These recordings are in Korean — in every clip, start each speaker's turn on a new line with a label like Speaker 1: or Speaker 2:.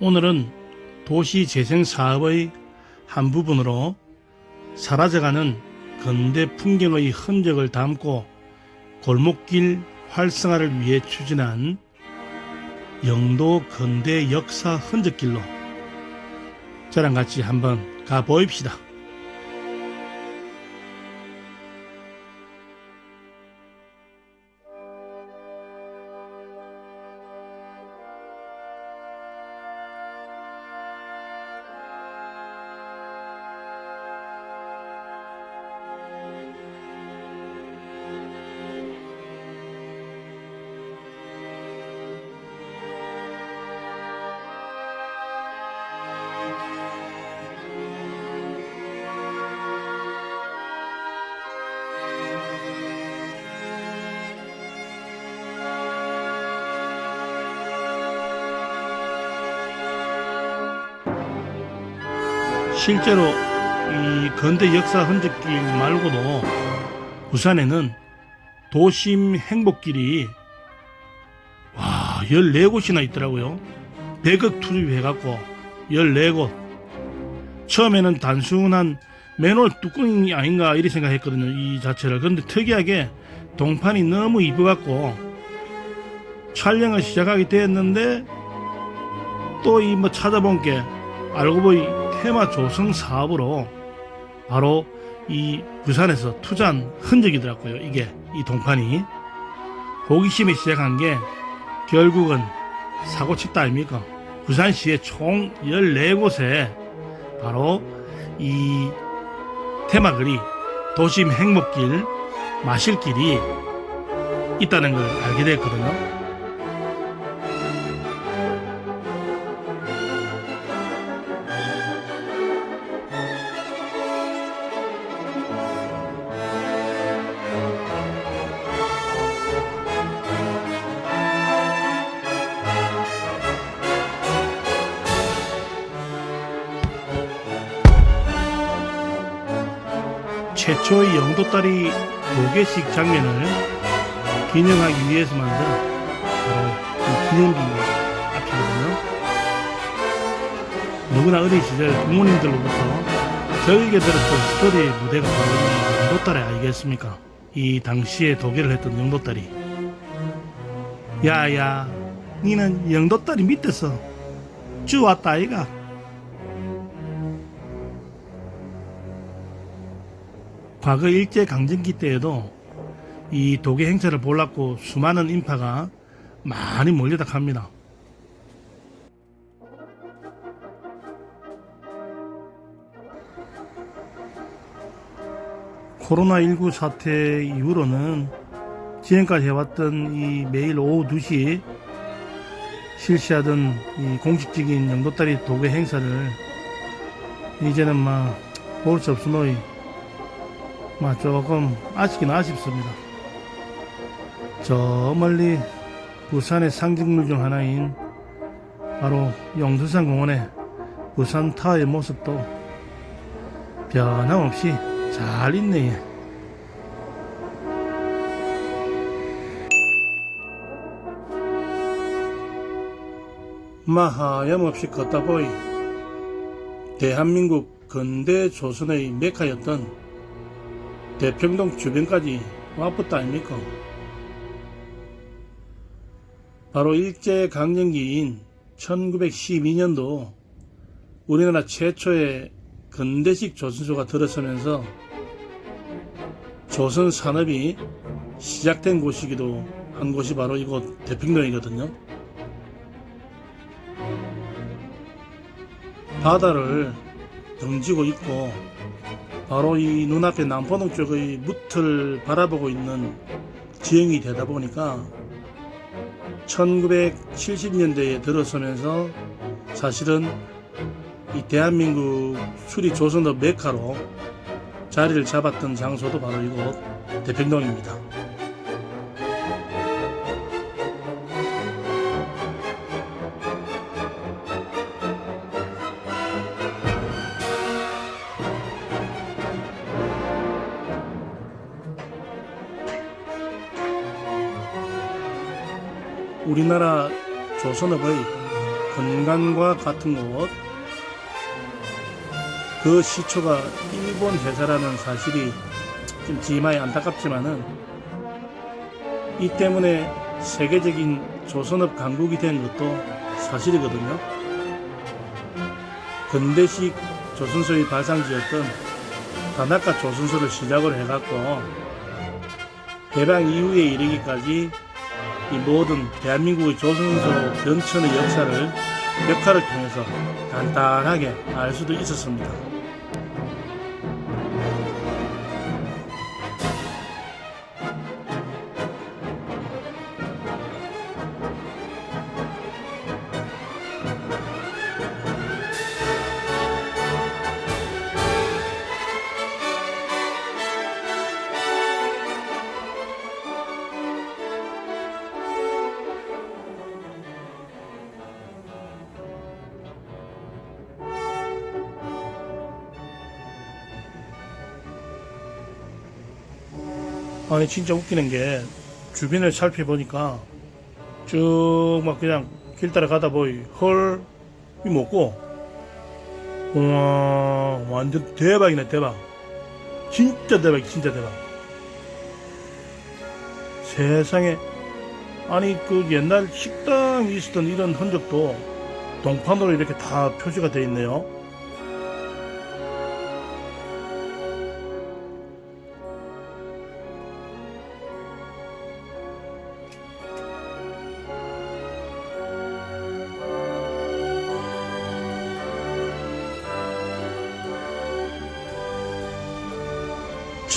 Speaker 1: 오늘은 도시 재생 사업의 한 부분으로 사라져가는 근대 풍경의 흔적을 담고 골목길 활성화를 위해 추진한 영도 근대 역사 흔적길로 저랑 같이 한번 가보입시다. 실제로 이 근대 역사 흔적길 말고도 부산에는 도심 행복길이 와 14곳이나 있더라고요. 100억 투입해갖고 14곳 처음에는 단순한 맨홀 뚜껑이 아닌가 이렇게 생각했거든요. 이 자체를. 그런데 특이하게 동판이 너무 이뻐갖고 촬영을 시작하게 되었는데 또 이 뭐 찾아본 게 알고 보니 테마 조성 사업으로 바로 이 부산에서 투자한 흔적이더라고요. 이게 이 동판이 호기심이 시작한 게 결국은 사고 쳤다 아닙니까? 부산시의 총 14곳에 바로 이 테마글이 도심 행복길 마실길이 있다는 걸 알게 됐거든요. 최초의 영도다리 도개식 장면을 기념하기 위해서 만든 바로 이 기념비 앞이거든요. 누구나 어린 시절 부모님들로부터 저에게 들었던 스토리의 무대가 바로 이 영도다리 아니겠습니까? 이 당시에 도계를 했던 영도다리. 야야, 니는 영도다리 밑에서 쭉 왔다 아이가? 과거 일제 강점기 때에도 이 도계 행사를 보려고 수많은 인파가 많이 몰려다 갑니다. 코로나19 사태 이후로는 지금까지 해왔던 이 매일 오후 2시 실시하던 이 공식적인 영도다리 도계 행사를 이제는 막 볼 수 없으노이 막 조금 아쉽긴 아쉽습니다. 저 멀리 부산의 상징물 중 하나인 바로 영두산 공원의 부산 타워의 모습도 변함없이 잘 있네. 마하염없이 걷다 보이 대한민국 근대 조선의 메카였던 대평동 주변까지 와봤다 아닙니까? 바로 일제 강점기인 1912년도 우리나라 최초의 근대식 조선소가 들어서면서 조선 산업이 시작된 곳이기도 한 곳이 바로 이곳 대평동이거든요. 바다를 등지고 있고 바로 이 눈앞에 남포동 쪽의 무틀 바라보고 있는 지형이 되다 보니까 1970년대에 들어서면서 사실은 이 대한민국 수리 조선업 메카로 자리를 잡았던 장소도 바로 이곳 대평동입니다. 우리나라 조선업의 건강과 같은 곳. 그 시초가 일본 회사라는 사실이 좀 지마이 안타깝지만은 이 때문에 세계적인 조선업 강국이 된 것도 사실이거든요. 근대식 조선소의 발상지였던 다나카 조선소를 시작으로 해갖고 해방 이후에 이르기까지 이 모든 대한민국의 조선소 변천의 역사를 벽화를 통해서 간단하게 알 수도 있었습니다. 아니 진짜 웃기는 게 주변을 살펴보니까 쭉 막 그냥 길 따라 가다 보이 헐이 먹고 와 완전 대박이네 대박. 진짜 대박 진짜 대박. 세상에. 아니 그 옛날 식당이 있었던 이런 흔적도 동판으로 이렇게 다 표시가 돼 있네요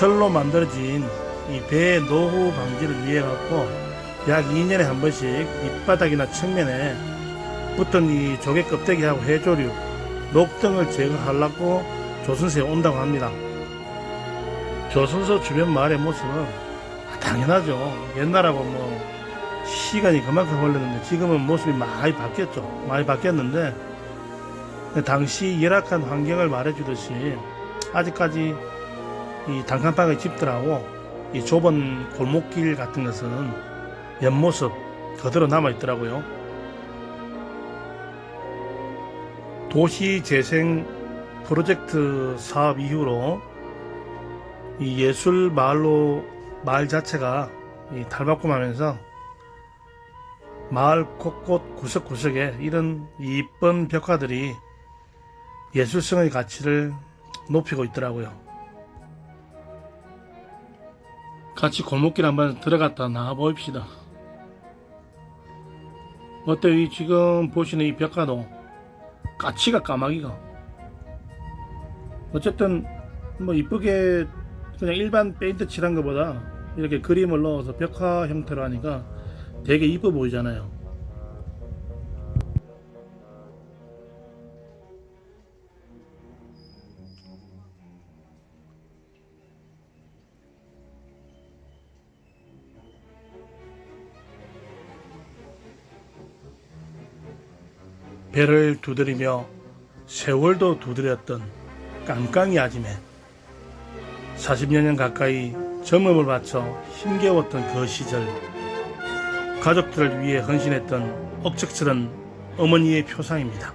Speaker 1: 철로 만들어진 이 배의 노후 방지를 위해 갖고 약 2년에 한 번씩 밑바닥이나 측면에 붙은 이 조개 껍데기하고 해조류, 녹 등을 제거하려고 조선소에 온다고 합니다. 조선소 주변 마을의 모습은 당연하죠. 옛날하고 뭐 시간이 그만큼 흘렀는데 지금은 모습이 많이 바뀌었죠. 많이 바뀌었는데 당시 열악한 환경을 말해주듯이 아직까지 이 단칸방의 집들하고 이 좁은 골목길 같은 것은 옆모습 그대로 남아 있더라고요. 도시 재생 프로젝트 사업 이후로 이 예술 마을로 마을 자체가 이 탈바꿈하면서 마을 곳곳 구석구석에 이런 이쁜 벽화들이 예술성의 가치를 높이고 있더라고요. 같이 골목길 한번 들어갔다 나와 봅시다. 어때요? 이 지금 보시는 이 벽화도 까치가 까마귀가 어쨌든 뭐 이쁘게 그냥 일반 페인트 칠한 것보다 이렇게 그림을 넣어서 벽화 형태로 하니까 되게 이뻐 보이잖아요. 배를 두드리며 세월도 두드렸던 깡깡이 아지매 40여 년 가까이 젊음을 바쳐 힘겨웠던 그 시절 가족들을 위해 헌신했던 억척스런 어머니의 표상입니다.